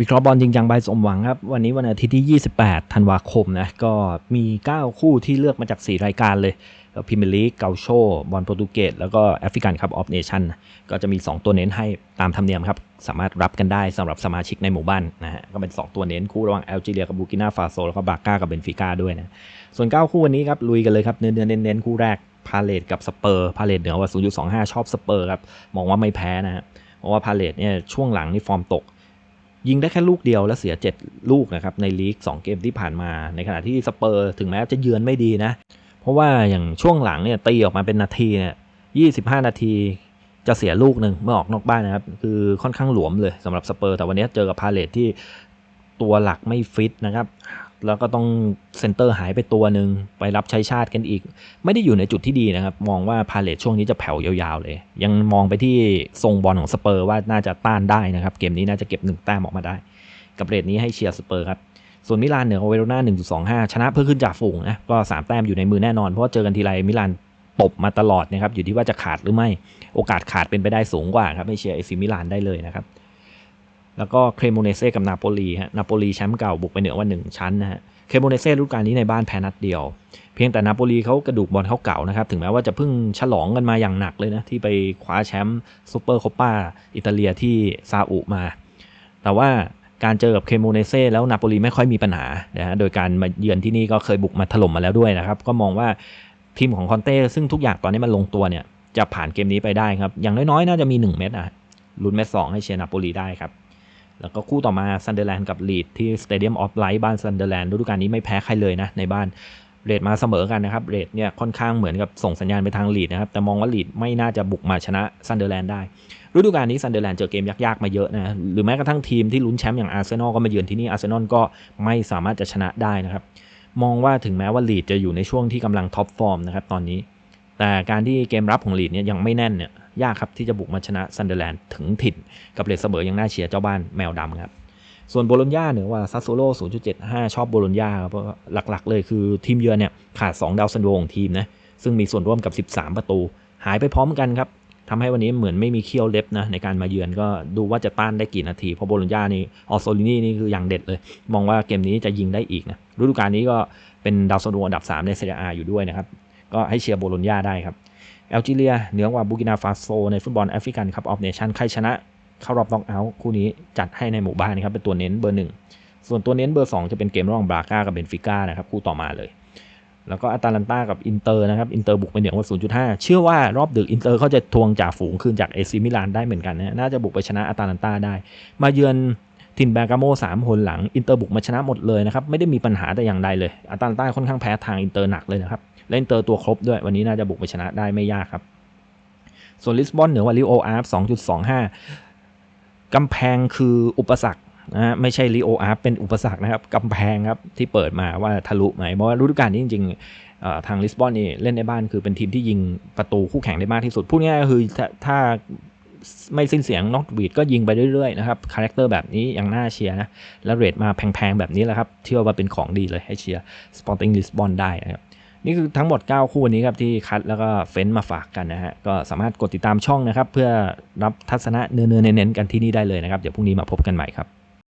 วิเคราะห์บอลจริงจังใบสมหวังครับ วันนี้วันอาทิตย์ที่ 28 ธันวาคมนะ ก็มี 9 คู่ที่เลือกมาจาก 4 รายการเลยพิมลีกเกาโชบอลโปรตุเกสแล้วก็แอฟริกันคัพออฟเนชั่นก็จะมี 2 ตัวเน้นให้ตามธรรมเนียมครับ สามารถรับกันได้สำหรับสมาชิกในหมู่บ้านนะฮะก็เป็น 2 ตัวเน้นคู่ระหว่างแอลจีเรียกับบูกินาฟาโซแล้วก็บาก้ากับเบนฟิก้าด้วยนะส่วน 9 คู่วันนี้ครับลุยกันเลยครับเนื้อเน้นๆคู่แรกพาเลตกับสเปอร์พาเลตเหนือว่า0.25 ชอบสเปอร์ครับมองว่าไม่แพ้นะฮะเพราะว่าพาเลตเนี่ยช่วงหลังนี่ฟอร์มตก ยิงได้แค่ลูกเดียวแล้วเสีย 7 ลูกนะครับในลีก 2 เกมที่ผ่านมา ในขณะที่สเปอร์ถึงแม้จะเยือนไม่ดีนะ เพราะว่าอย่างช่วงหลังเนี่ยตีออกมาเป็นนาทีเนี่ย25 นาทีจะเสียลูกหนึ่งเมื่อออกนอกบ้านนะครับ คือค่อนข้างหลวมเลยสำหรับสเปอร์ แต่วันนี้เจอกับพาเลตที่ตัวหลักไม่ฟิตนะครับ แล้วก็ต้องเซนเตอร์หายไปตัวหนึ่งไปรับใช้ชาติกันอีก ไม่ได้อยู่ในจุดที่ดีนะครับ มองว่าพาเลตช่วงนี้จะแผ่วยาวๆเลย ยังมองไปที่ทรงบอลของสเปอร์ว่าน่าจะต้านได้นะครับ เกมนี้น่าจะเก็บหนึ่งแต้มออกมาได้ กับเรทนี้ให้เชียร์สเปอร์ครับส่วนมิลานเหนืออเวโรนา1.25 ชนะเพื่อขึ้นจากฝูงนะก็ 3 แต้มอยู่ในมือแน่นอน เพราะาเจอกันทีไรมิลานตบมาตลอดนะครับอยู่ที่ว่าจะขาดหรือไม่โอกาสขาดเป็นไปได้สูงกว่าครับให้เชียร์เอซิมิลานได้เลยนะครับ แล้วก็เครโมเนเซ่กับนาโปลีฮะนาโปลีแชมป์เก่าบุกไปเหนือว่า 1 ชั้นนะฮะเคโมเนเซ่ฤดูกาลนี้ในบ้านแพ้นัดเดียว เพียงแต่นาโปลีเขากระดูกบอลเขาเก่านะครับ ถึงแม้ว่าจะเพิ่งฉลองกันมาอย่างหนักเลยนะ ที่ไปคว้าแชมป์ซูเปอร์โคป้าอิตาเลียที่ซาอุมา แต่ว่าการเจอกับเคโมเนเซ่แล้วนาโปลีไม่ค่อยมีปัญหานะฮะโดยการมาเยือนที่นี่ก็เคยบุกมาถล่มมาแล้วด้วยนะครับ ก็มองว่าทีมของคอนเต้ซึ่งทุกอย่างตอนนี้มันลงตัวเนี่ยจะผ่านเกมนี้ไปได้ครับอย่างน้อยๆ น่าจะมี 1 เม็ดอะลุ้นเม็ดสให้เชียร์นาโปลีได้ครับ แล้วก็คู่ต่อมาซันเดอร์แลนด์กับลีดที่สเตเดียมออฟไลท์บ้านซันเดอร์แลนด์ฤดูกาลนี้ไม่แพ้ใครเลยนะในบ้านเรทมาเสมอกันนะครับเรทเนี่ยค่อนข้างเหมือนกับส่งสัญญาณไปทางลีดนะครับแต่มองว่าลีดไม่น่าจะบุกมาชนะซันเดอร์แลนด์ได้ฤดูกาลนี้ซันเดอร์แลนด์เจอเกมยากๆมาเยอะนะหรือแม้กระทั่งทีมที่ลุ้นแชมป์อย่างอาร์เซนอลก็มาเยือนที่นี่อาร์เซนอลก็ไม่สามารถจะชนะได้นะครับมองว่าถึงแม้ว่าลีดจะอยู่ในช่วงที่กำลังท็อปฟอร์มนะครับตอนนี้ แต่การที่เกมรับของลีดเนี่ยยังไม่แน่นเนี่ยยากครับที่จะบุกมาชนะซันเดอร์แลนด์ถึงถิ่น กับเลสเสมอยังน่าเชียร์เจ้าบ้านแมวดำครับ ส่วนโบโลญญาเหนี่ยว่าซัสโซโล 0.75 ชอบโบโลญญาเพราะหลักๆ เลยคือทีมเยือนเนี่ยขาด 2 ดาวซันโวของทีมนะซึ่งมีส่วนร่วมกับ 13 ประตู หายไปพร้อมกันครับทำให้วันนี้เหมือนไม่มีเคี้ยวเล็บนะในการมาเยือนก็ดูว่าจะต้านได้กี่นาที เพราะโบโลญญานี่ออโซลินีนี่คืออย่างเด็ดเลย มองว่าเกมนี้จะยิงได้อีกนะฤดูกาลนี้ก็เป็นดาวซันโวอันดับ 3 ในเซเรียอาอยู่ด้วยนะครับ ก็ให้เชียร์โบโลญญาได้ครับแอลจีเรียเหนือกว่าบูกินาฟาโซในฟุตบอลแอฟริกันคัพออฟเนชั่นใครชนะเข้ารอบน็อกเอาท์คู่นี้จัดให้ในหมู่บ้านนะครับเป็นตัวเน้นเบอร์หนึ่งส่วนตัวเน้นเบอร์ 2 จะเป็นเกมระหว่างบราก้ากับเบนฟิก้านะครับคู่ต่อมาเลย แล้วก็อัตาลันตากับอินเตอร์นะครับอินเตอร์บุกไปเหนือว่า 0.5 เชื่อว่ารอบดึกอินเตอร์เขาจะทวงจากฝูงคืนจากเอซิมิลานได้เหมือนกันนะน่าจะบุกไปชนะอัตาลันตาได้ มาเยือนทินแบกาโมสามคนหลังอินเตอร์บุกมาชนะหมดเลยนะครับไม่ได้มีปัญหาแต่อย่างใดเลยอัตาลันตาค่อนข้างแพ้ทางอินเตอร์หนักเลยนะครับ และอินเตอร์ตัวครบด้วย วันนี้น่าจะบุกไปชนะได้ไม่ยากครับ ส่วนลิสบอนเหนือว่าลิโออาร์ฟ2.25 กำแพงคืออุปสรรคนะไม่ใช่ลีโออาร์ฟเป็นอุปสรรคนะครับกำแพงครับที่เปิดมาว่าทะลุไหมเพราะว่าฤดูกาลนี้จริงๆทางลิสบอนนี่เล่นในบ้านคือเป็นทีมที่ยิงประตูคู่แข่งได้มากที่สุดพูดง่ายๆก็คือถ้าไม่สิ้นเสียงน็อกวีดก็ยิงไปเรื่อยๆนะครับคาแรคเตอร์แบบนี้ยังน่าเชียร์นะ แล้วเรทมาแพงๆ แบบนี้แหละครับ เชื่อว่าเป็นของดีเลยให้เชียร์สปอร์ติ้งลิสบอนได้นะครับ นี่คือทั้งหมด 9 คู่นี้ครับที่คัดแล้วก็เฟ้นมาฝากกันนะฮะ ก็สามารถกดติดตามช่องนะครับ เพื่อรับทัศนะเนื้อเน้นๆกันที่นี่ได้เลยนะครับ เดี๋ยวพรุ่งนี้มาพบกันใหม่ครับ